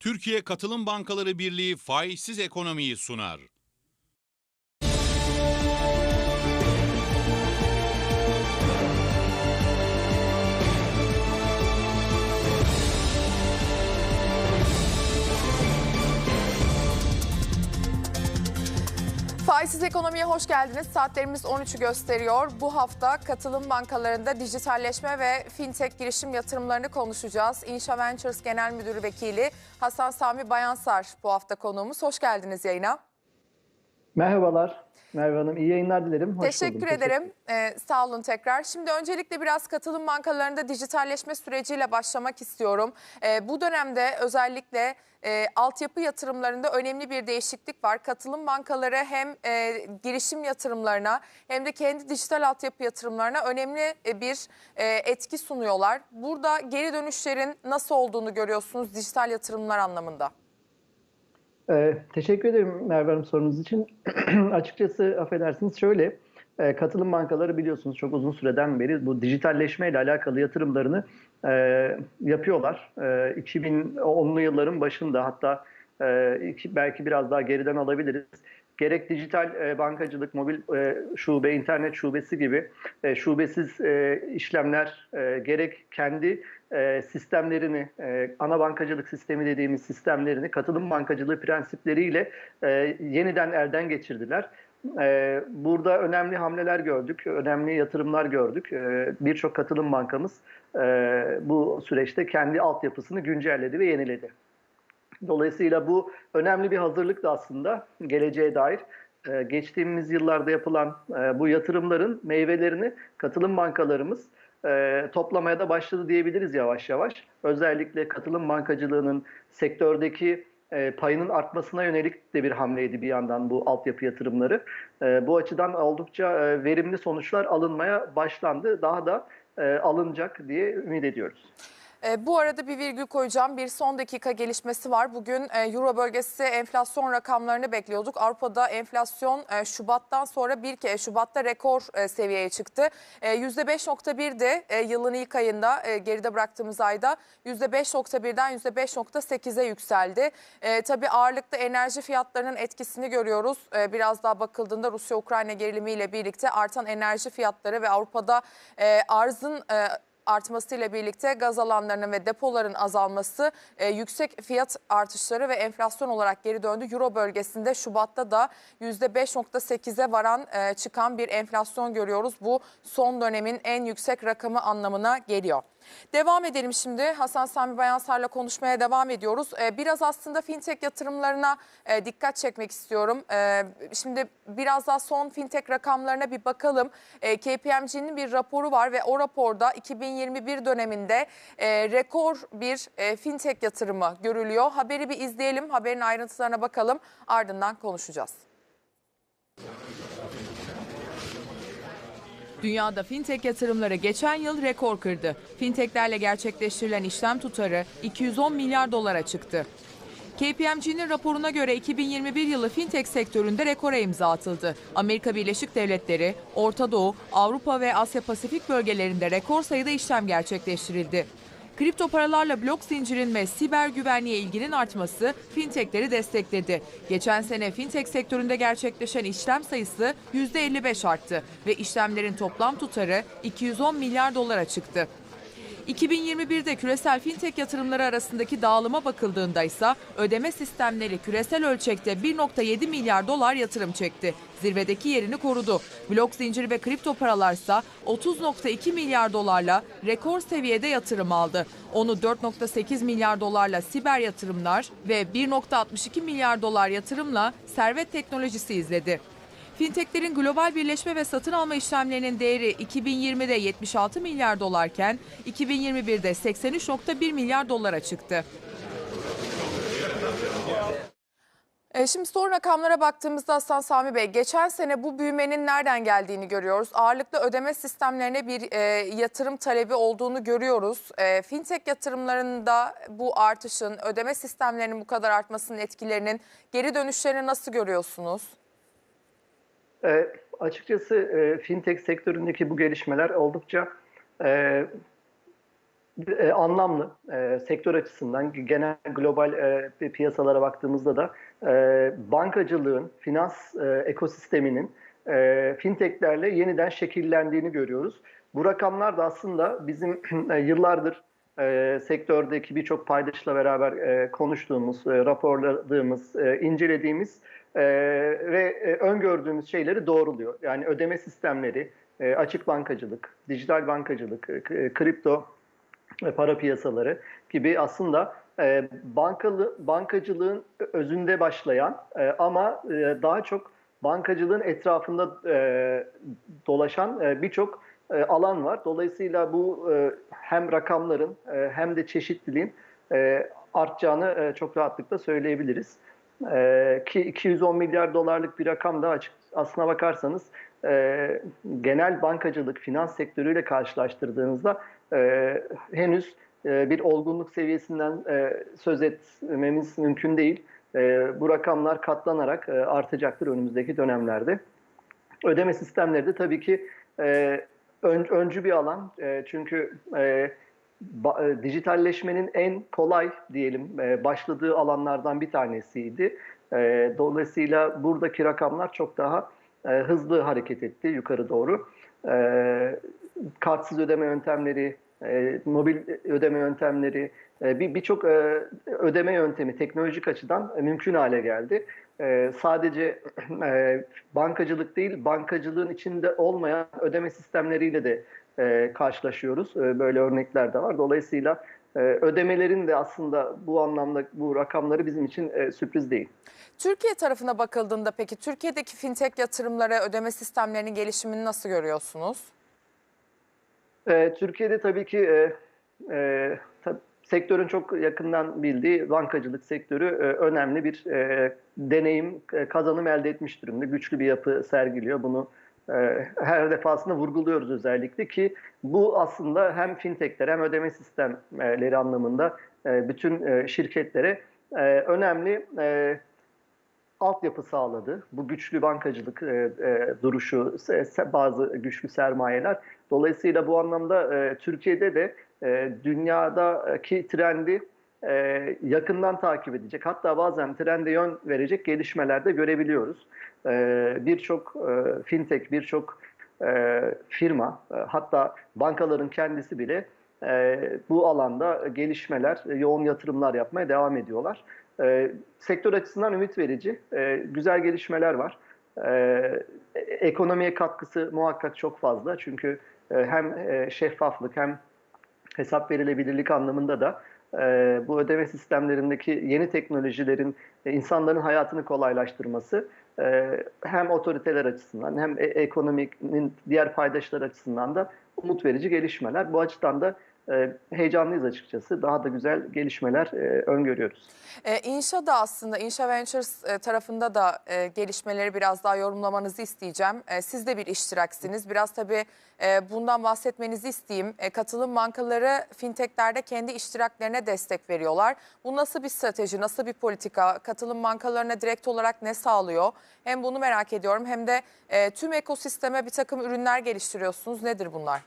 Türkiye Katılım Bankaları Birliği faizsiz ekonomiyi sunar. Faizsiz ekonomiye hoş geldiniz. Saatlerimiz 13'ü gösteriyor. Bu hafta katılım bankalarında dijitalleşme ve fintech girişim yatırımlarını konuşacağız. Inşa Ventures Genel Müdürü Vekili Hasan Sami Bayansar bu hafta konuğumuz. Hoş geldiniz yayına. Merhabalar. Merve Hanım iyi yayınlar dilerim. Hoş Teşekkür buldum. ederim. Ee, sağ olun tekrar. Şimdi öncelikle biraz katılım bankalarında dijitalleşme süreciyle başlamak istiyorum. Ee, bu dönemde özellikle e, altyapı yatırımlarında önemli bir değişiklik var. Katılım bankaları hem e, girişim yatırımlarına hem de kendi dijital altyapı yatırımlarına önemli e, bir e, etki sunuyorlar. Burada geri dönüşlerin nasıl olduğunu görüyorsunuz dijital yatırımlar anlamında. Ee, teşekkür ederim Merve Hanım sorunuz için. Açıkçası affedersiniz şöyle, e, katılım bankaları biliyorsunuz çok uzun süreden beri bu dijitalleşme ile alakalı yatırımlarını e, yapıyorlar. E, 2010'lu yılların başında hatta e, belki biraz daha geriden alabiliriz. Gerek dijital e, bankacılık, mobil e, şube, internet şubesi gibi e, şubesiz e, işlemler, e, gerek kendi e, sistemlerini, e, ana bankacılık sistemi dediğimiz sistemlerini katılım bankacılığı prensipleriyle e, yeniden elden geçirdiler. Burada önemli hamleler gördük, önemli yatırımlar gördük. E, Birçok katılım bankamız bu süreçte kendi altyapısını güncelledi ve yeniledi. Dolayısıyla bu önemli bir hazırlık da aslında geleceğe dair. Geçtiğimiz yıllarda yapılan bu yatırımların meyvelerini katılım bankalarımız e, toplamaya da başladı diyebiliriz yavaş yavaş. Özellikle katılım bankacılığının sektördeki e, payının artmasına yönelik de bir hamleydi bir yandan bu altyapı yatırımları. E, Bu açıdan oldukça e, verimli sonuçlar alınmaya başlandı. Daha da e, alınacak diye ümit ediyoruz. E, bu arada bir virgül koyacağım. Bir son dakika gelişmesi var. Bugün e, Euro bölgesi enflasyon rakamlarını bekliyorduk. Avrupa'da enflasyon e, Şubat'tan sonra bir kez Şubat'ta rekor e, seviyeye çıktı. E, %5.1'di e, yılın ilk ayında e, geride bıraktığımız ayda %5.1'den %5.8'e yükseldi. E, tabii ağırlıklı enerji fiyatlarının etkisini görüyoruz. E, biraz daha bakıldığında Rusya-Ukrayna gerilimiyle birlikte artan enerji fiyatları ve Avrupa'da e, arzın e, artmasıyla birlikte gaz alanlarının ve depoların azalması e, yüksek fiyat artışları ve enflasyon olarak geri döndü. Euro bölgesinde Şubat'ta da %5.8'e varan e, çıkan bir enflasyon görüyoruz. Bu son dönemin en yüksek rakamı anlamına geliyor. Devam edelim şimdi. Hasan Sami Bayansar'la konuşmaya devam ediyoruz. Ee, Biraz aslında fintech yatırımlarına e, dikkat çekmek istiyorum. Ee, Şimdi biraz daha son fintech rakamlarına bir bakalım. Ee, KPMG'nin bir raporu var ve o raporda 2021 döneminde e, rekor bir e, fintech yatırımı görülüyor. Haberi bir izleyelim, haberin ayrıntılarına bakalım. Ardından konuşacağız. Dünyada fintech yatırımları geçen yıl rekor kırdı. Fintechlerle gerçekleştirilen işlem tutarı 210 milyar dolara çıktı. KPMG'nin raporuna göre 2021 yılı fintech sektöründe rekora imza atıldı. Amerika Birleşik Devletleri, Orta Doğu, Avrupa ve Asya Pasifik bölgelerinde rekor sayıda işlem gerçekleştirildi. Kripto paralarla blok zincirin ve siber güvenliğe ilginin artması fintechleri destekledi. Geçen sene fintech sektöründe gerçekleşen işlem sayısı %55 arttı ve işlemlerin toplam tutarı 210 milyar dolara çıktı. 2021'de küresel fintech yatırımları arasındaki dağılıma bakıldığında ise ödeme sistemleri küresel ölçekte 1.7 milyar dolar yatırım çekti. Zirvedeki yerini korudu. Blok zinciri ve kripto paralar ise 30.2 milyar dolarla rekor seviyede yatırım aldı. Onu 4.8 milyar dolarla siber yatırımlar ve 1.62 milyar dolar yatırımla servet teknolojisi izledi. Fintechlerin global birleşme ve satın alma işlemlerinin değeri 2020'de 76 milyar dolarken 2021'de 83.1 milyar dolara çıktı. E, Şimdi son rakamlara baktığımızda Hasan Sami Bey, geçen sene bu büyümenin nereden geldiğini görüyoruz. Ağırlıklı ödeme sistemlerine bir e, yatırım talebi olduğunu görüyoruz. E, fintech yatırımlarında bu artışın, ödeme sistemlerinin bu kadar artmasının etkilerinin geri dönüşlerini nasıl görüyorsunuz? E, açıkçası e, fintech sektöründeki bu gelişmeler oldukça e, e, anlamlı e, sektör açısından genel global e, piyasalara baktığımızda da e, bankacılığın, finans e, ekosisteminin e, fintechlerle yeniden şekillendiğini görüyoruz. Bu rakamlar da aslında bizim e, yıllardır e, sektördeki birçok paydaşla beraber e, konuştuğumuz, e, raporladığımız, e, incelediğimiz e, ve e, öngördüğümüz şeyleri doğruluyor. Yani ödeme sistemleri, e, açık bankacılık, dijital bankacılık, e, kripto e, para piyasaları gibi aslında e, bankalı bankacılığın özünde başlayan e, ama e, daha çok bankacılığın etrafında e, dolaşan e, birçok e, alan var. Dolayısıyla bu e, hem rakamların e, hem de çeşitliliğin e, artacağını e, çok rahatlıkla söyleyebiliriz. E, ki 210 milyar dolarlık bir rakam da açık aslına bakarsanız e, genel bankacılık, finans sektörüyle karşılaştırdığınızda e, henüz e, bir olgunluk seviyesinden e, söz etmemiz mümkün değil. E, bu rakamlar katlanarak e, artacaktır önümüzdeki dönemlerde. Ödeme sistemleri de tabii ki e, ön, öncü bir alan. E, çünkü e, dijitalleşmenin en kolay diyelim e, başladığı alanlardan bir tanesiydi. E, dolayısıyla buradaki rakamlar çok daha e, hızlı hareket etti yukarı doğru. E, kartsız ödeme yöntemleri, e, mobil ödeme yöntemleri, e, bir birçok e, ödeme yöntemi teknolojik açıdan e, mümkün hale geldi. E, sadece e, bankacılık değil, bankacılığın içinde olmayan ödeme sistemleriyle de e, karşılaşıyoruz. E, böyle örnekler de var. Dolayısıyla e, ödemelerin de aslında bu anlamda bu rakamları bizim için e, sürpriz değil. Türkiye tarafına bakıldığında peki Türkiye'deki fintech yatırımları, ödeme sistemlerinin gelişimini nasıl görüyorsunuz? E, Türkiye'de tabii ki e, e, tab- sektörün çok yakından bildiği bankacılık sektörü e, önemli bir e, deneyim, e, kazanım elde etmiş durumda. Güçlü bir yapı sergiliyor. Bunu her defasında vurguluyoruz özellikle ki bu aslında hem fintechler hem ödeme sistemleri anlamında e, bütün e, şirketlere e, önemli e, altyapı sağladı. Bu güçlü bankacılık e, e, duruşu, bazı güçlü sermayeler. Dolayısıyla bu anlamda e, Türkiye'de de e, dünyadaki trendi e, yakından takip edecek. Hatta bazen trende yön verecek gelişmeler de görebiliyoruz. E, birçok e, fintech, birçok e, firma, e, hatta bankaların kendisi bile e, bu alanda gelişmeler, yoğun yatırımlar yapmaya devam ediyorlar. E, sektör açısından ümit verici, e, güzel gelişmeler var. E, ekonomiye katkısı muhakkak çok fazla çünkü e, hem e, şeffaflık hem hesap verilebilirlik anlamında da e, bu ödeme sistemlerindeki yeni teknolojilerin e, insanların hayatını kolaylaştırması e, hem otoriteler açısından hem e- ekonominin diğer paydaşlar açısından da umut verici gelişmeler. Bu açıdan da heyecanlıyız açıkçası. Daha da güzel gelişmeler e, öngörüyoruz. E, İnşa da aslında, İnşa Ventures e, tarafında da e, gelişmeleri biraz daha yorumlamanızı isteyeceğim. E, siz de bir iştiraksiniz. Biraz tabii e, bundan bahsetmenizi isteyeyim. E, katılım bankaları fintechlerde kendi iştiraklerine destek veriyorlar. Bu nasıl bir strateji, nasıl bir politika? Katılım bankalarına direkt olarak ne sağlıyor? Hem bunu merak ediyorum hem de e, tüm ekosisteme bir takım ürünler geliştiriyorsunuz. Nedir bunlar?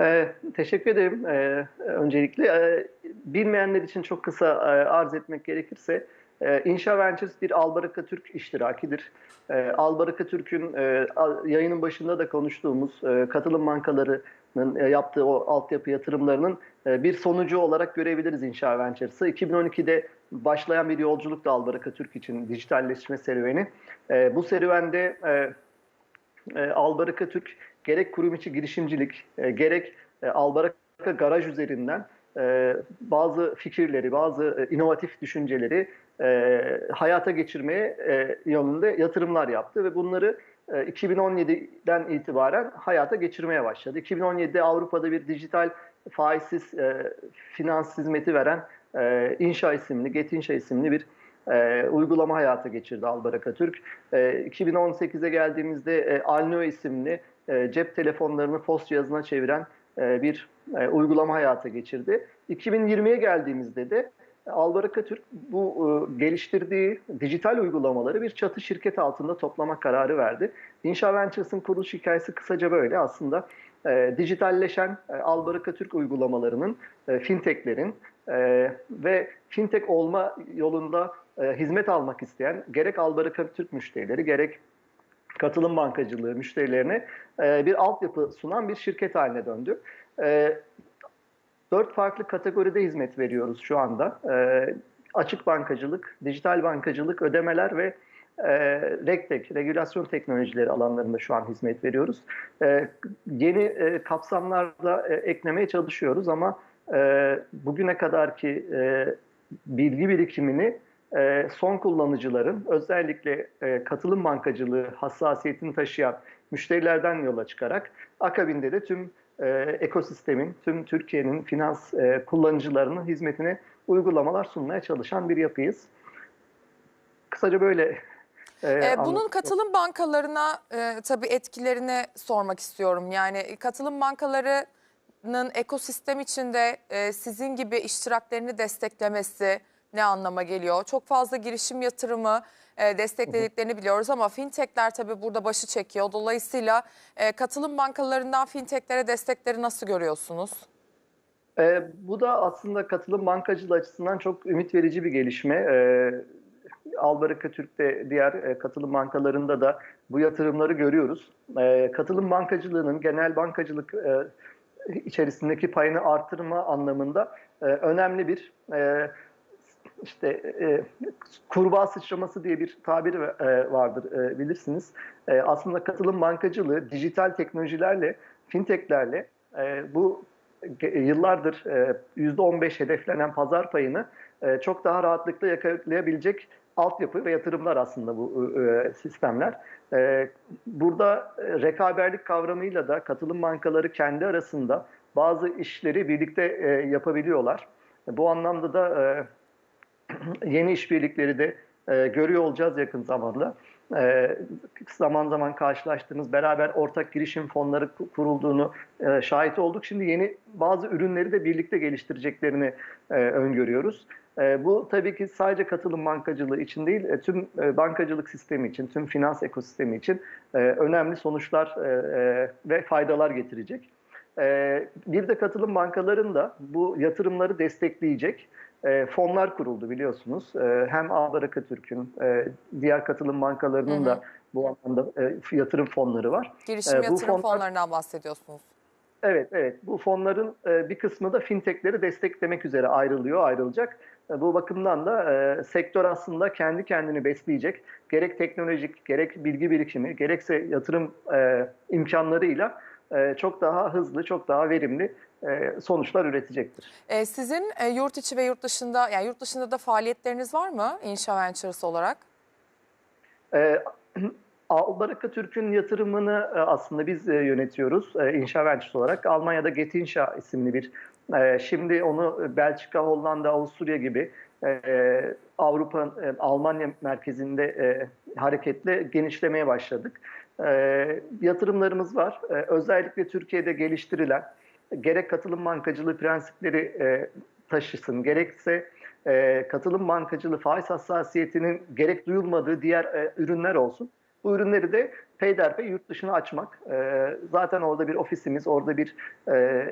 Ee, teşekkür ederim. Ee, öncelikle e, bilmeyenler için çok kısa e, arz etmek gerekirse e, İnşa Ventures bir Albaraka Türk iştirakidir. E, Albaraka Türk'ün e, yayının başında da konuştuğumuz e, katılım bankalarının e, yaptığı o altyapı yatırımlarının e, bir sonucu olarak görebiliriz İnşa Ventures'ı. 2012'de başlayan bir yolculuk da Albaraka Türk için dijitalleşme serüveni. E, bu serüvende e, e, Albaraka Türk gerek kurum içi girişimcilik, e, gerek e, Albaraka Garaj üzerinden e, bazı fikirleri, bazı e, inovatif düşünceleri e, hayata geçirmeye e, yönünde yatırımlar yaptı ve bunları e, 2017'den itibaren hayata geçirmeye başladı. 2017'de Avrupa'da bir dijital faizsiz e, finans hizmeti veren e, İnşa isimli, Get İnşa isimli bir e, uygulama hayata geçirdi Albaraka Türk. E, 2018'e geldiğimizde e, Alneo isimli e, cep telefonlarını post cihazına çeviren e, bir e, uygulama hayata geçirdi. 2020'ye geldiğimizde de Albaraka Türk bu geliştirdiği dijital uygulamaları bir çatı şirket altında toplama kararı verdi. Insha Ventures'ın kuruluş hikayesi kısaca böyle aslında. E, dijitalleşen e, Albaraka Türk uygulamalarının, e, fintechlerin e, ve fintech olma yolunda e, hizmet almak isteyen gerek Albaraka Türk müşterileri gerek katılım bankacılığı müşterilerine e, bir altyapı sunan bir şirket haline döndü. E, dört farklı kategoride hizmet veriyoruz şu anda. E, açık bankacılık, dijital bankacılık, ödemeler ve e, RegTech, regülasyon teknolojileri alanlarında şu an hizmet veriyoruz. E, yeni e, kapsamlarda e, eklemeye çalışıyoruz ama e, bugüne kadarki e, bilgi birikimini e, son kullanıcıların özellikle e, katılım bankacılığı hassasiyetini taşıyan müşterilerden yola çıkarak akabinde de tüm e, ekosistemin, tüm Türkiye'nin finans e, kullanıcılarının hizmetine uygulamalar sunmaya çalışan bir yapıyız. Kısaca böyle Ee, bunun katılım bankalarına e, tabii etkilerini sormak istiyorum. Yani katılım bankalarının ekosistem içinde e, sizin gibi iştiraklerini desteklemesi ne anlama geliyor? Çok fazla girişim yatırımı e, desteklediklerini biliyoruz ama fintechler tabii burada başı çekiyor. Dolayısıyla e, katılım bankalarından fintechlere destekleri nasıl görüyorsunuz? E, bu da aslında katılım bankacılığı açısından çok ümit verici bir gelişme. E, Albaraka Türk'te diğer e, katılım bankalarında da bu yatırımları görüyoruz. E, katılım bankacılığının genel bankacılık e, içerisindeki payını artırma anlamında e, önemli bir e, işte e, kurbağa sıçraması diye bir tabir e, vardır e, bilirsiniz. E, aslında katılım bankacılığı dijital teknolojilerle, fintechlerle e, bu yıllardır e, %15 hedeflenen pazar payını e, çok daha rahatlıkla yakalayabilecek altyapı ve yatırımlar aslında bu e, sistemler. E, burada e, rekaberlik kavramıyla da katılım bankaları kendi arasında bazı işleri birlikte e, yapabiliyorlar. Bu anlamda da e, yeni işbirlikleri de e, görüyor olacağız yakın zamanda. E, zaman zaman karşılaştığımız beraber ortak girişim fonları ku- kurulduğunu e, şahit olduk. Şimdi yeni bazı ürünleri de birlikte geliştireceklerini e, öngörüyoruz. E, bu tabii ki sadece katılım bankacılığı için değil, e, tüm e, bankacılık sistemi için, tüm finans ekosistemi için e, önemli sonuçlar e, e, ve faydalar getirecek. E, bir de katılım bankaların da bu yatırımları destekleyecek e, fonlar kuruldu biliyorsunuz. E, hem Albaraka Türk'ün, e, diğer katılım bankalarının Hı hı. da bu anlamda e, yatırım fonları var. Girişim E, bu yatırım fonlar- fonlarından bahsediyorsunuz. Evet, evet. Bu fonların e, bir kısmı da fintechleri desteklemek üzere ayrılıyor, ayrılacak. E, bu bakımdan da e, sektör aslında kendi kendini besleyecek. Gerek teknolojik, gerek bilgi birikimi, gerekse yatırım e, imkanlarıyla e, çok daha hızlı, çok daha verimli sonuçlar üretecektir. E, sizin e, yurt içi ve yurt dışında yani yurt dışında da faaliyetleriniz var mı Insha Ventures olarak? E, Albaraka Türk'ün yatırımını e, aslında biz e, yönetiyoruz e, İnşa Ventures olarak. Almanya'da Getinşa isimli bir, e, şimdi onu Belçika, Hollanda, Avusturya gibi e, Avrupa, e, Almanya merkezinde e, hareketle genişlemeye başladık. E, yatırımlarımız var. E, özellikle Türkiye'de geliştirilen gerek katılım bankacılığı prensipleri e, taşısın, gerekse e, katılım bankacılığı faiz hassasiyetinin gerek duyulmadığı diğer e, ürünler olsun. Bu ürünleri de peyderpey yurt dışına açmak. E, zaten orada bir ofisimiz, orada bir e,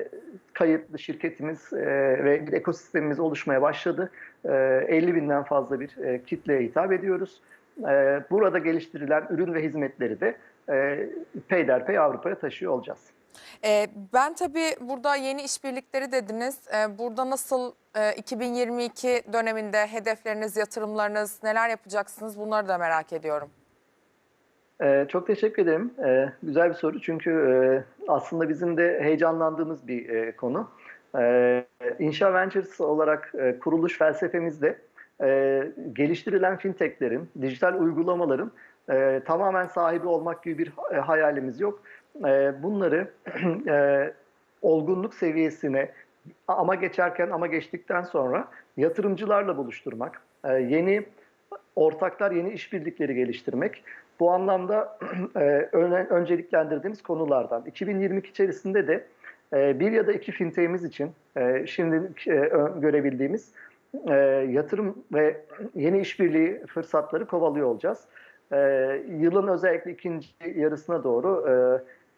kayıtlı şirketimiz e, ve bir ekosistemimiz oluşmaya başladı. E, 50 binden fazla bir e, kitleye hitap ediyoruz. E, burada geliştirilen ürün ve hizmetleri de e, peyderpey Avrupa'ya taşıyor olacağız. E, ben tabii burada yeni işbirlikleri dediniz. E, burada nasıl e, 2022 döneminde hedefleriniz, yatırımlarınız neler yapacaksınız bunları da merak ediyorum. Ee, çok teşekkür ederim. Ee, güzel bir soru çünkü e, aslında bizim de heyecanlandığımız bir e, konu. Ee, Insha Ventures olarak e, kuruluş felsefemizde e, geliştirilen fintechlerin, dijital uygulamaların e, tamamen sahibi olmak gibi bir e, hayalimiz yok. E, bunları e, olgunluk seviyesine ama geçerken ama geçtikten sonra yatırımcılarla buluşturmak, e, yeni ortaklar, yeni işbirlikleri geliştirmek. Bu anlamda e, önceliklendirdiğimiz konulardan. 2022 içerisinde de e, bir ya da iki fintech'imiz için e, şimdi e, görebildiğimiz e, yatırım ve yeni işbirliği fırsatları kovalıyor olacağız. E, yılın özellikle ikinci yarısına doğru e,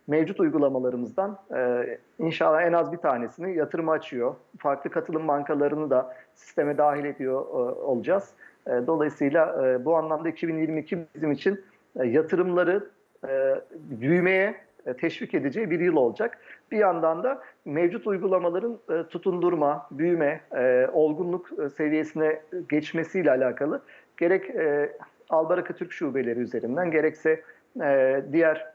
mevcut uygulamalarımızdan e, inşallah en az bir tanesini yatırım açıyor. Farklı katılım bankalarını da sisteme dahil ediyor e, olacağız. E, dolayısıyla e, bu anlamda 2022 bizim için e, yatırımları e, büyümeye e, teşvik edeceği bir yıl olacak. Bir yandan da mevcut uygulamaların e, tutundurma, büyüme, e, olgunluk e, seviyesine geçmesiyle alakalı gerek e, Albaraka Türk şubeleri üzerinden gerekse e, diğer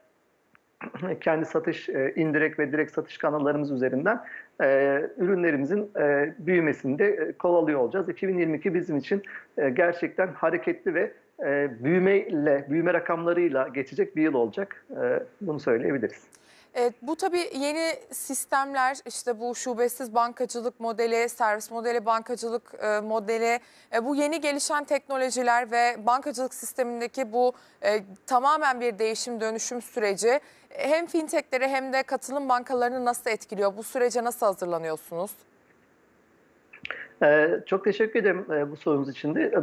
kendi satış e, indirekt ve direkt satış kanallarımız üzerinden e, ürünlerimizin e, büyümesini de e, kovalıyor olacağız. 2022 bizim için gerçekten hareketli ve büyümeyle, büyüme rakamlarıyla geçecek bir yıl olacak. Bunu söyleyebiliriz. Evet, bu tabii yeni sistemler işte bu şubesiz bankacılık modeli, servis modeli, bankacılık e, modeli, e, bu yeni gelişen teknolojiler ve bankacılık sistemindeki bu e, tamamen bir değişim dönüşüm süreci hem fintechleri hem de katılım bankalarını nasıl etkiliyor? Bu sürece nasıl hazırlanıyorsunuz? Ee, çok teşekkür ederim e, bu sorunuz için de.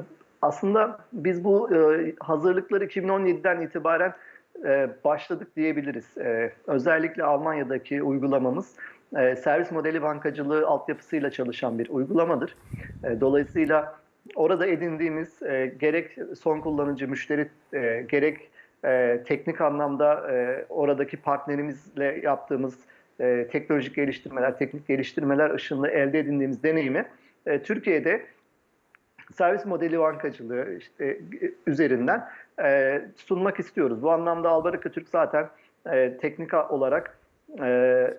Aslında biz bu e, hazırlıkları 2017'den itibaren e, başladık diyebiliriz. E, özellikle Almanya'daki uygulamamız e, servis modeli bankacılığı altyapısıyla çalışan bir uygulamadır. Dolayısıyla orada edindiğimiz gerek son kullanıcı müşteri gerek teknik anlamda oradaki partnerimizle yaptığımız teknolojik geliştirmeler, teknik geliştirmeler ışığında elde edindiğimiz deneyimi Türkiye'de servis modeli bankacılığı işte, üzerinden e, sunmak istiyoruz. Bu anlamda Albaraka Türk zaten e, teknik olarak e,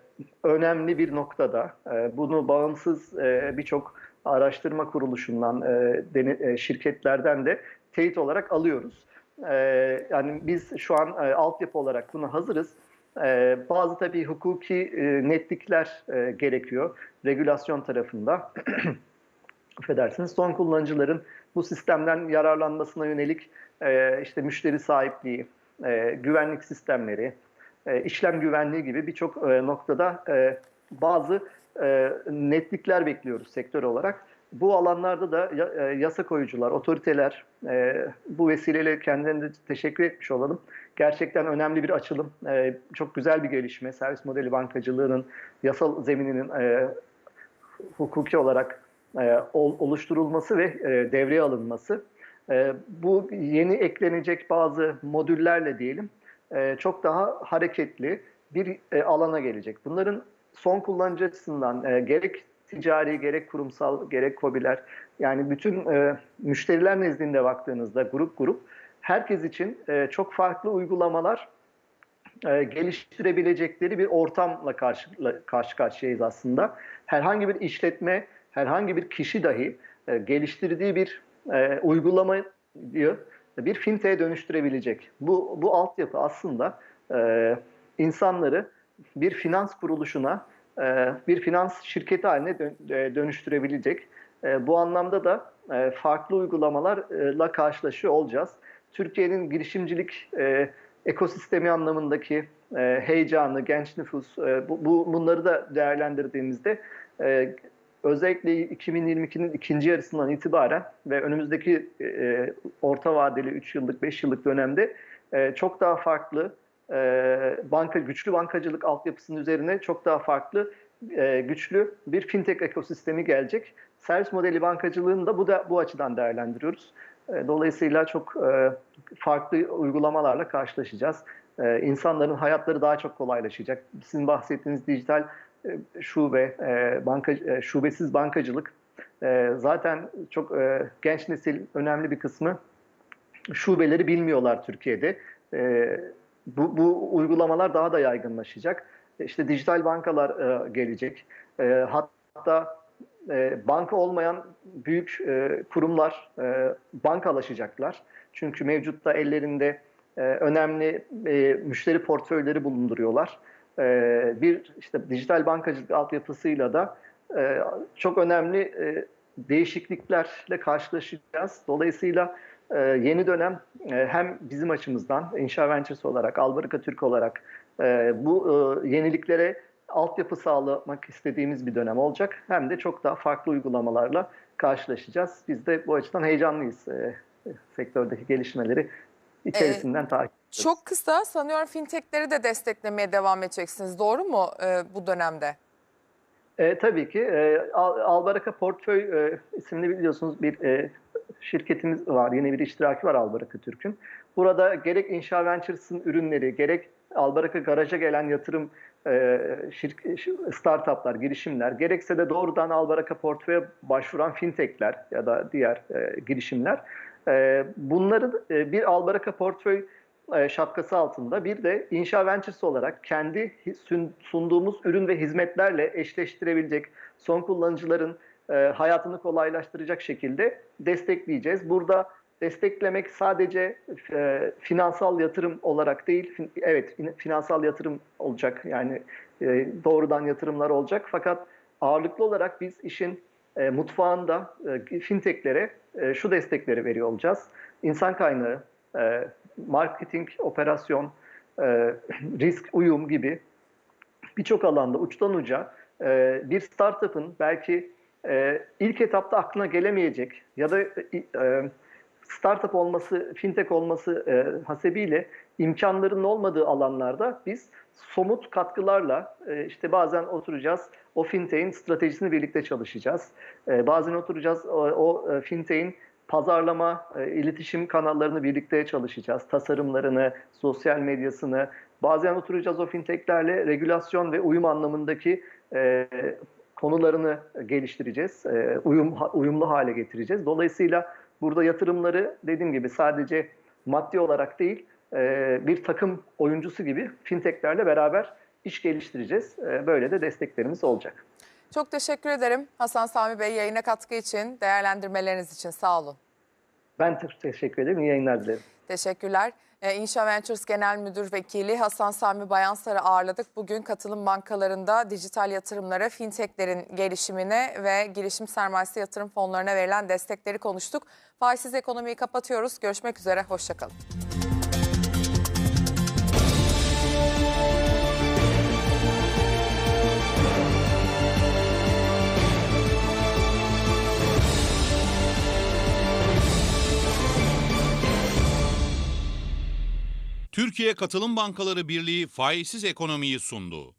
önemli bir noktada. E, bunu bağımsız e, birçok araştırma kuruluşundan, e, dene, e, şirketlerden de teyit olarak alıyoruz. E, yani biz şu an e, altyapı olarak buna hazırız. E, bazı tabii hukuki e, netlikler e, gerekiyor regülasyon tarafında. affedersiniz son kullanıcıların bu sistemden yararlanmasına yönelik e, işte müşteri sahipliği, e, güvenlik sistemleri, e, işlem güvenliği gibi birçok noktada bazı netlikler bekliyoruz sektör olarak. Bu alanlarda da ya- yasa koyucular, otoriteler bu vesileyle kendilerine de teşekkür etmiş olalım. Gerçekten önemli bir açılım, çok güzel bir gelişme. Servis modeli bankacılığının yasal zemininin hukuki olarak ol- oluşturulması ve devreye alınması. E, bu yeni eklenecek bazı modüllerle diyelim e, çok daha hareketli bir e, alana gelecek. Bunların son kullanıcı açısından e, gerek ticari gerek kurumsal gerek kobiler yani bütün müşteriler nezdinde baktığınızda grup grup herkes için çok farklı uygulamalar geliştirebilecekleri bir ortamla karşı, karşı karşıyayız aslında. Herhangi bir işletme, herhangi bir kişi dahi geliştirdiği bir e, uygulamayı bir fintech'e dönüştürebilecek. Bu, bu altyapı aslında e, insanları bir finans kuruluşuna, e, bir finans şirketi haline e, dönüştürebilecek. E, bu anlamda da e, farklı uygulamalarla karşılaşıyor olacağız. Türkiye'nin girişimcilik e, ekosistemi anlamındaki e, heyecanı, genç nüfus, e, bu, bu bunları da değerlendirdiğimizde e, özellikle 2022'nin ikinci yarısından itibaren ve önümüzdeki e, orta vadeli 3 yıllık, 5 yıllık dönemde e, çok daha farklı e, banka güçlü bankacılık altyapısının üzerine çok daha farklı e, güçlü bir fintech ekosistemi gelecek. Servis modeli bankacılığını da bu da bu açıdan değerlendiriyoruz. E, Dolayısıyla çok e, farklı uygulamalarla karşılaşacağız. E, İnsanların hayatları daha çok kolaylaşacak. Sizin bahsettiğiniz dijital e, şube, e, banka, e, şubesiz bankacılık e, zaten çok e, genç nesil önemli bir kısmı şubeleri bilmiyorlar Türkiye'de. E, bu, bu uygulamalar daha da yaygınlaşacak. İşte dijital bankalar e, gelecek. E, hatta e, banka olmayan büyük e, kurumlar e, bankalaşacaklar. Çünkü mevcutta ellerinde e, önemli e, müşteri portföyleri bulunduruyorlar. E, bir işte dijital bankacılık altyapısıyla da e, çok önemli e, değişikliklerle karşılaşacağız. Dolayısıyla e, yeni dönem e, hem bizim açımızdan İnşa Ventures olarak, Albarika Türk olarak e, bu e, yeniliklere altyapı sağlamak istediğimiz bir dönem olacak. Hem de çok daha farklı uygulamalarla karşılaşacağız. Biz de bu açıdan heyecanlıyız. E, sektördeki gelişmeleri içerisinden takip ediyoruz. Çok kısa sanıyorum fintechleri de desteklemeye devam edeceksiniz. Doğru mu e, bu dönemde? E, tabii ki. E, Al- Albaraka Portföy e, isimli biliyorsunuz bir e, şirketimiz var. Yeni bir iştiraki var Albaraka Türk'ün. Burada gerek Inşa Ventures'ın ürünleri, gerek Albaraka Garaj'a gelen yatırım e, startuplar, girişimler, gerekse de doğrudan Albaraka Portföy'e başvuran fintechler ya da diğer e, girişimler. E, bunların e, bir Albaraka Portföy şapkası altında bir de İnşa Ventures olarak kendi sunduğumuz ürün ve hizmetlerle eşleştirebilecek son kullanıcıların e, hayatını kolaylaştıracak şekilde destekleyeceğiz. Burada desteklemek sadece e, finansal yatırım olarak değil, evet fin- finansal yatırım olacak yani e, doğrudan yatırımlar olacak fakat ağırlıklı olarak biz işin e, mutfağında e, fintechlere e, şu destekleri veriyor olacağız. İnsan kaynağı, e, marketing, operasyon, e, risk, uyum gibi birçok alanda uçtan uca e, bir startup'ın belki e, ilk etapta aklına gelemeyecek ya da e, startup olması, fintech olması e, hasebiyle imkanlarının olmadığı alanlarda biz somut katkılarla e, işte bazen oturacağız o fintech'in stratejisini birlikte çalışacağız. E, bazen oturacağız o, o e, fintech'in pazarlama, e, iletişim kanallarını birlikte çalışacağız. Tasarımlarını, sosyal medyasını. Bazen oturacağız o fintechlerle regülasyon ve uyum anlamındaki e, konularını geliştireceğiz. E, uyum uyumlu hale getireceğiz. Dolayısıyla burada yatırımları dediğim gibi sadece maddi olarak değil, e, bir takım oyuncusu gibi fintechlerle beraber iş geliştireceğiz. E, böyle de desteklerimiz olacak. Çok teşekkür ederim Hasan Sami Bey yayına katkı için, değerlendirmeleriniz için sağ olun. Ben çok teşekkür ederim. İyi yayınlar dilerim. Teşekkürler. Ee, İnşa Ventures Genel Müdür Vekili Hasan Sami Bayansar'ı ağırladık. Bugün katılım bankalarında dijital yatırımlara, fintechlerin gelişimine ve girişim sermayesi yatırım fonlarına verilen destekleri konuştuk. Faizsiz ekonomiyi kapatıyoruz. Görüşmek üzere, hoşçakalın. Türkiye Katılım Bankaları Birliği faizsiz ekonomiyi sundu.